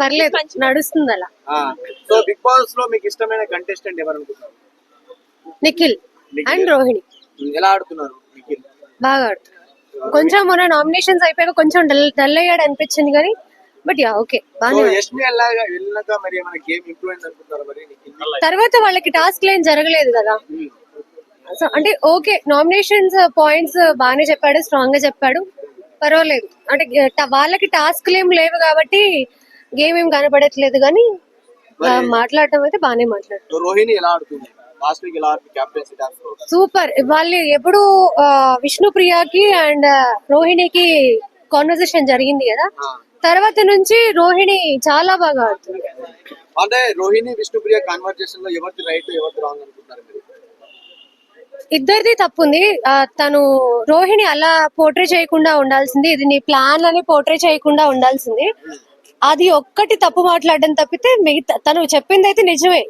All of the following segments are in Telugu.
పర్లేదు. నడుస్తుంది అలా. సో బిగ్ బాస్లో మీకు ఇష్టమైన కంటెస్టెంట్ ఎవరు అనుకుంటున్నారు? నిఖిల్ అండ్ రోహిణి. ఎలా ఆడుతున్నారు నిఖిల్? బాగా ఆడుతున్నారు. కొంచెం మొన్న నామినేషన్స్ అయిపోయాక కొంచెం డల్ డల్ అయ్యాడు అనిపించింది కానీ బట్ యా ఓకే తర్వాత వాళ్ళకి టాస్క్ ఏం జరగలేదు కదా. అంటే ఓకే నామినేషన్స్ పాయింట్స్ బాగానే చెప్పాడు స్ట్రాంగ్గా చెప్పాడు. పర్వాలేదు. అంటే వాళ్ళకి టాస్క్ ఏం లేవు కాబట్టి గేమ్ ఏం కనపడట్లేదు కానీ మాట్లాడటం అయితే బాగానే మాట్లాడు సో రోహిణి ఎలా ఆడుతుంది? సూపర్. వాళ్ళు ఎప్పుడు విష్ణుప్రియకి అండ్ రోహిణికి కాన్వర్సేషన్ జరిగింది కదా. తర్వాత నుంచి రోహిణి చాలా బాగా ఆడుతుంది. అంటే రోహిణి విష్ణుప్రియ కాన్వర్జేషన్లో ఎవరిది రైట్ ఎవరిది రాంగ్ అనుకుంటారు ఇద్దరిది తప్పుంది. ఉంది తను రోహిణి అలా పోర్ట్రే చేయకుండా ఉండాల్సింది. ఇది నీ ప్లాన్ అని పోర్ట్రే చేయకుండా ఉండాల్సింది. అది ఒక్కటి తప్పు మాట్లాడడం తప్పితే మిగతా తను చెప్పింది అయితే నిజమే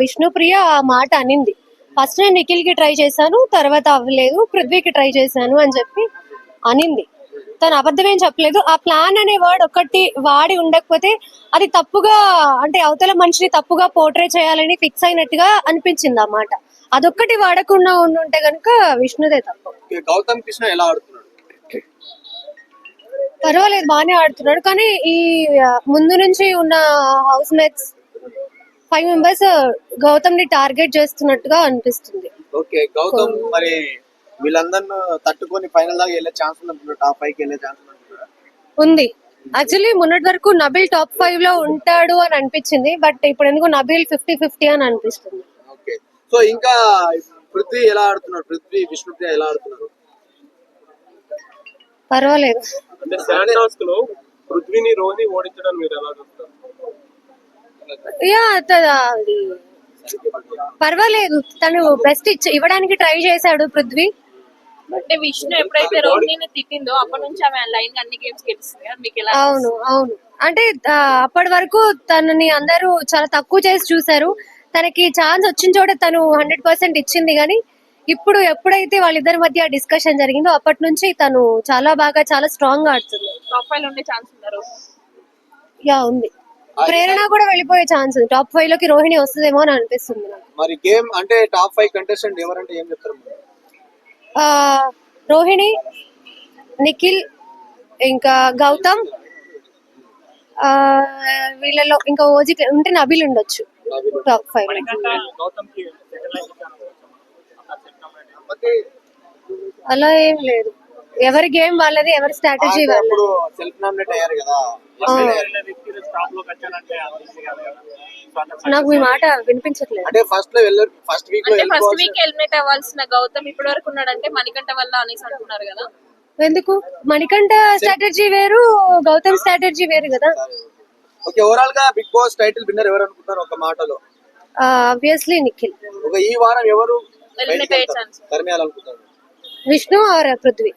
విష్ణుప్రియ ఆ మాట అనింది. ఫస్ట్ నేను నిఖిల్కి ట్రై చేశాను తర్వాత అవ్వలేదు పృథ్వీకి ట్రై చేశాను అని చెప్పి అనింది. తను అబద్ధం ఏం చెప్పలేదు. ఆ ప్లాన్ అనే వర్డ్ ఒక్కటి వాడి ఉండకపోతే అది తప్పుగా అంటే అవతల మనిషిని తప్పుగా పోర్ట్రే చేయాలని ఫిక్స్ అయినట్టుగా అనిపించింది ఆ మాట. అదొక్కటి వాడకుండా ఉండుంటే గనుక విష్ణుదే తప్పు. ఓకే, గౌతమ్ కృష్ణ ఎలా ఆడుతున్నాడు? పర్వాలేదు బాగానే ఆడుతున్నాడు. కానీ ఈ ముందు నుంచి ఉన్న హౌస్ మేట్స్ ఫైవ్ మెంబర్స్ గౌతమ్ని టార్గెట్ చేస్తున్నట్టుగా అనిపిస్తుంది. ఓకే గౌతమ్ మరి వీళ్ళందరిని తట్టుకొని ఫైనల్ దాకా వెళ్ళే ఛాన్స్ ఉందంటున్నారు టాప్ ఫైవ్కి వెళ్ళే ఛాన్స్ ఉంది. యాక్చువల్లీ మొన్నటి వరకు నబిల్ టాప్ ఫైవ్లో ఉంటాడు అని అనిపించింది బట్ ఇప్పుడు ఎందుకు నబిల్ ఫిఫ్టీ ఫిఫ్టీ అని అనిపిస్తుంది. సో ఇంకా పృథ్వీ ఎలా ఆడుతున్నారు? పృథ్వీ విష్ణుప్రియ ఎలా ఆడుతున్నారు? పర్వాలేదు. అంటే టాస్క్లో పృథ్వీని రోహిణి ఓడించడం మీరు ఎలా చూస్తారు? యా అది పర్వాలేదు. తను బెస్ట్ ఇచ్చి ఇవ్వడానికి ట్రై చేశాడు పృథ్వీ. అంటే విష్ణు ఎప్పుడైతే రోహిణిని తిట్టిందో అప్పటి నుంచి ఆమె లైన్ అన్ని గేమ్స్ గెలుస్తుంది కదా మీకు ఎలా అవును అవును. అంటే అప్పటి వరకు తనని అందరూ చాలా తక్కువ చేసి చూశారు. తనకి ఛాన్స్ వచ్చిన చోట తను హండ్రెడ్ పర్సెంట్ ఇచ్చింది కానీ ఇప్పుడు ఎప్పుడైతే వాళ్ళిద్దరి మధ్య డిస్కషన్ జరిగిందో అప్పటి నుంచి తను చాలా బాగా చాలా స్ట్రాంగ్గా ఆడుతుంది. టాప్ ఫైవ్లో ఉండే ఛాన్స్ ఉన్నారు. యా ఉంది. ప్రేరణ కూడా వెళ్ళిపోయే ఛాన్స్ ఉంది. టాప్ ఫైవ్లోకి రోహిణి వస్తుందేమో అని అనిపిస్తుంది నాకు. మరి గేమ్ అంటే టాప్ ఫైవ్ కంటెస్టెంట్ ఎవరంటే ఏం చెప్తారు? మీరు? ఆ, రోహిణి నిఖిల్ ఇంకా గౌతమ్ ఆ, వీళ్ళలో ఇంకా ఓజీ ఉంటే నబిల్ ఉండొచ్చు. టాప్ ఫైవ్ అలా ఏం లేదు. ఎవరి గేమ్ వాళ్ళది ఎవరి స్ట్రాటజీ వాళ్ళది. నాకు మీ మాట వినిపించట్లేదు. అంటే ఫస్ట్లో వెళ్ళారు ఫస్ట్ వీక్లో అంటే ఫస్ట్ వెళ్ళిపోవాల్సిన- వీక్ ఎలిమినేట్ అవ్వాల్సిన గౌతమ్ ఇప్పటి వరకు ఉన్నాడంటే మణికంఠ వల్ల అనేసి అంటున్నారు కదా. ఎందుకు? మణికంఠ స్ట్రాటజీ వేరు గౌతమ్ స్ట్రాటజీ వేరు కదా. ఓకే ఓవరాల్గా బిగ్ బాస్ టైటిల్ విన్నర్ ఎవరు అనుకుంటారు ఒక మాటలో ఆబ్వియస్లీ నిఖిల్ ఒక ఈ వారం ఎవరు. తరిమేయాలనుకుంటారు విష్ణు ఆర్ పృథ్వీ.